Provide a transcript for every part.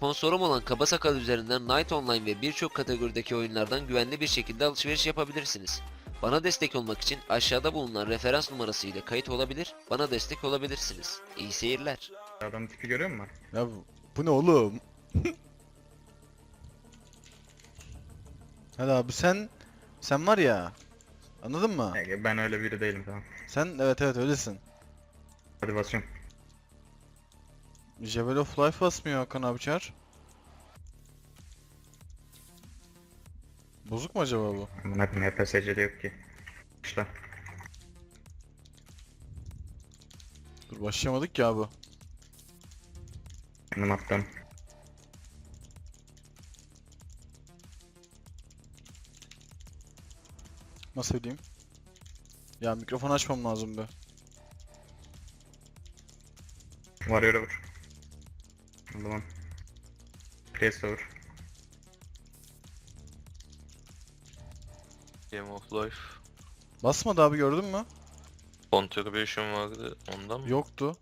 Sponsorum olan Kaba Sakal üzerinden Night Online ve birçok kategorideki oyunlardan güvenli bir şekilde alışveriş yapabilirsiniz. Bana destek olmak için aşağıda bulunan referans numarası ile kayıt olabilir, bana destek olabilirsiniz. İyi seyirler. Adam tipi görüyor musun? Ya bu, bu ne oğlum? Hadi abi sen sen var ya anladın mı? Ben öyle biri değilim tamam. Sen evet evet öylesin. Hadi basıyorum. Jewel of Life basmıyor Hakan abi çağır. Bozuk mu acaba bu? Amına koyayım HPSC'de yok ki. İşte. Dur başlayamadık ya bu. Kendim attım. Nasıl ödeyeyim? Ya mikrofon açmam lazım be. Warrior'a vur. O zaman. Priest'e vur. Game of Life. Basmadı abi gördün mü? Contribution vardı ondan mı? Yoktu.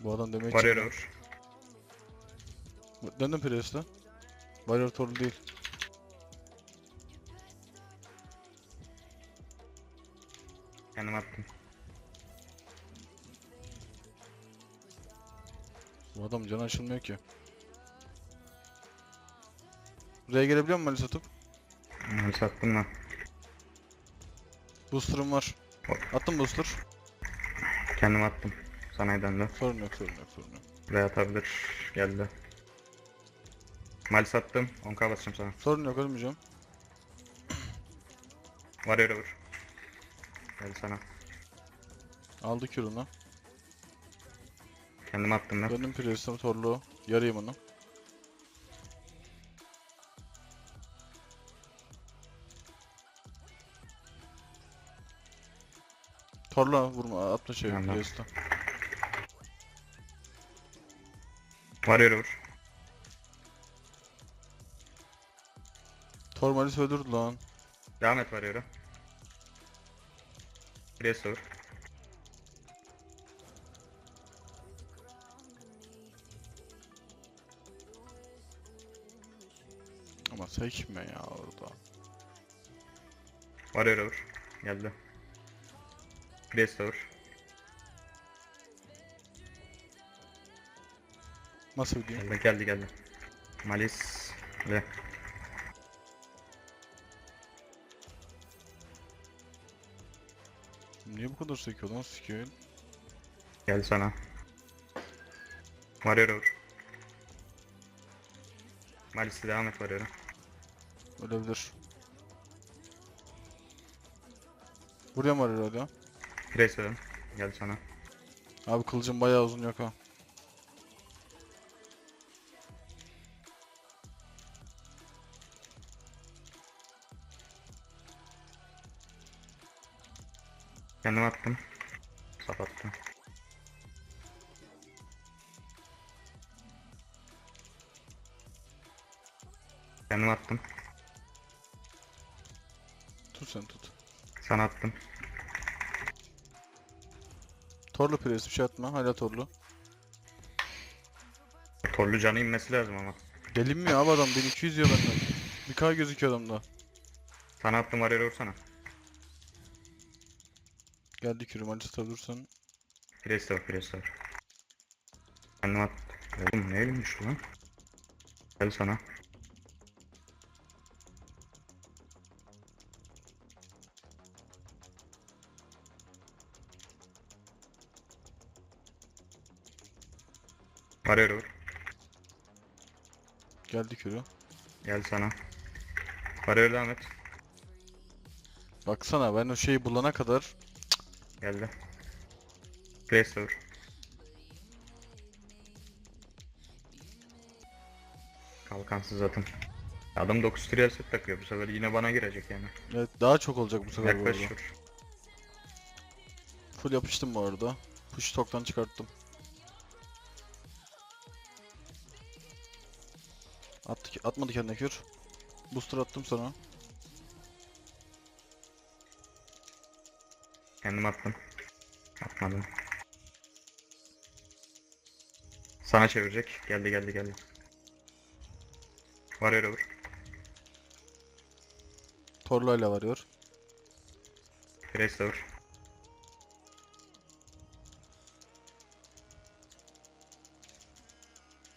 Bu adam demek Warrior'a vur. Döndüm Priest'e. Warrior Torlu değil. Kendim attım. Bu adam canı açılmıyor ki. Buraya gelebiliyor musun Malis atıp? Onu sattım lan. Booster'ım var. Attım booster. Kendim attım. Sana döndü. Sorun yok sorun yok sorun yok. Buraya atabilir. Geldi. Malis attım. 10k basacağım sana. Sorun yok ölmeyeceğim. Warrior'a vur. Geldi sana. Aldı Q'unu. Kendim attım lan. Döndüm Priest'e Torlu. Yarayım onu. Torla vurma atma şey Tamam. Priest'e. Warrior'a vur. Tor Malis öldürdü lan. Devam et Warrior'a. Priest'e vur. Ama sekme ya orada. Warrior'a vur. Geldi. Priest'e vur. Nasıl ödeyeyim? Geldi geldi geldi. Malis ve Niye bu kadar sekiyor lan skill? geldi sana. Warrior'a vur. Malis'e devam et. Ölebilir. Buraya mı arıyor? Priest'e dön. Geldi sana. Abi kılıcım bayağı uzun yok ha. Kendim attım. Sapattım. Kendim attım. Tut sen tut. Sana attım. Torlu press bir şey atma. Hala torlu. Torlu canı inmesi lazım ama. Delinmiyor abi adam 1200 yiyor benden. Bir K gözüküyor adamda. Sana attım Warrior'a vursana. Geldi kürüm acı tutabilirsen. Priest'e vur, Priest'e vur. Kendim attım. Oğlum ne elim düştü lan? Gel sana. Warrior'a vur. Geldi kürü. Gel sana. Warrior'a devam et. Baksana ben o şeyi bulana kadar Geldi. Vur. Kalkansız atım. Adam 9 trial set takıyor bu sefer yine bana girecek yani. evet, daha çok olacak bu sefer bu Yaklaş arada. Full yapıştım bu arada. Push tok'tan çıkarttım. Attı, atmadı kendine kür. Booster attım sana. Kendim attım. Atmadım. Sana çevirecek. Geldi geldi geldi. Varıyor over. Torlayla varıyor. Grace over.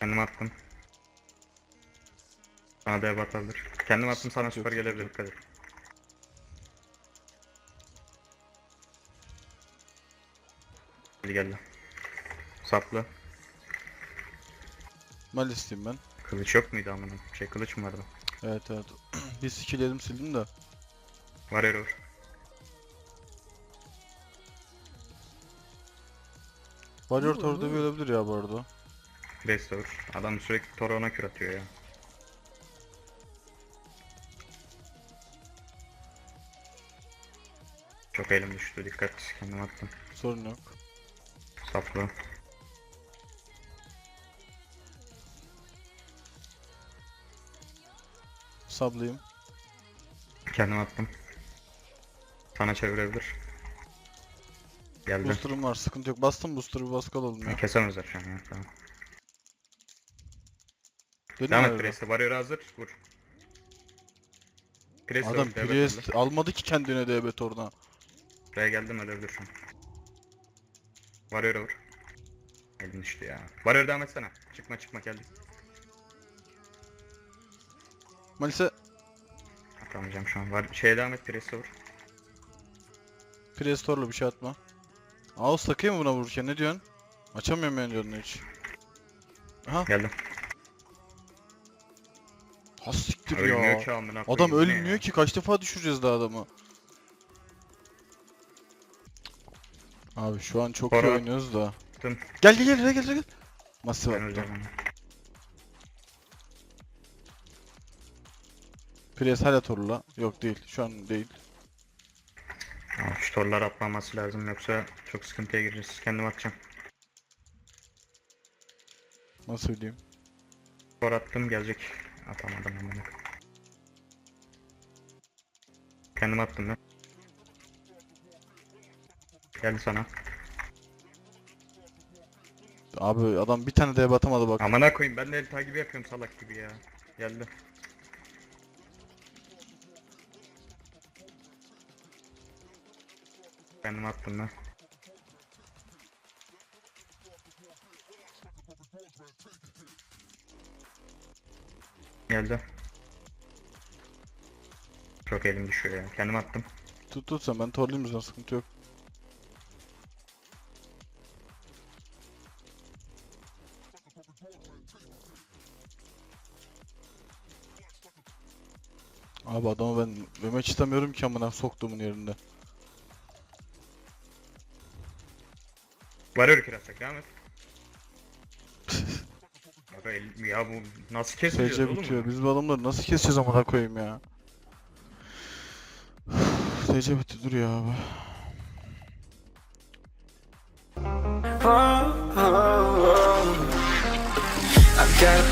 Kendim attım. Sana dev atabilir. Kendim attım sana süper gelebilir dikkat et. Hadi geldi. Saplı. Malis'teyim ben. Kılıç yok muydu amına? Şey kılıç mı vardı? Evet evet. bir skill yedim sildim de. Var error. Warrior Tor'da bir olabilir ya bu arada. Over. Adam sürekli Toro ona kür atıyor ya. Çok elim düştü dikkat kendim attım. Sorun yok. Saplı. Sablayayım. Kendim attım. Sana çevirebilir. Geldi. Booster'ım var sıkıntı yok. Bastım booster'ı bir baskı alalım ya. Kesemezler şu an ya. Tamam. Devam et? Priest'e. Varıyor hazır. Vur. Priest Adam Priest almadı ki kendine DB Tor'dan. Buraya geldim ölebilir şu an. Varıyor vur. Elim düştü ya. Varıyor devam etsene. Çıkma çıkma geldik. Malis'e Atamayacağım şu an. Var şeye devam et Priest'e vur. Priest Tor'la bir şey atma. Ağız takayım mı buna vururken ne diyorsun? Açamıyorum ben canını hiç. Aha. Geldim. Ha siktir Ölmüyor ya. ki amına Adam koyayım, bu ne ölmüyor ya? ki kaç defa düşüreceğiz daha adamı. Abi şu an çok iyi Sonra- oynuyoruz da. Attım. Gel gel gel gel gel. Nasıl var? Priest hala Tor'la. Yok değil. Şu an değil. Aa, Şu torlar atmaması lazım yoksa çok sıkıntıya gireceğiz. Kendim atacağım. Nasıl söyleyeyim? Tor attım gelecek. Atamadım amına. Kendim attım ben. Geldi sana. Abi adam bir tane DB atamadı bak. Amına koyayım ben de el takibi yapıyorum salak gibi ya. Geldi. Kendim attım ben. Geldi. Çok elim düşüyor ya. Kendim attım. Tut tut sen ben Tor'luyum zaten sıkıntı yok. Abi adamı ben demek istemiyorum ki amına soktuğumun yerinde. Varıyor kirazsak devam et. Aga el- ya bu nasıl keseceğiz SC oğlum? bitiyor. Biz bu adamları nasıl keseceğiz amına koyayım ya. SC bitti dur ya abi. I've got a premonition,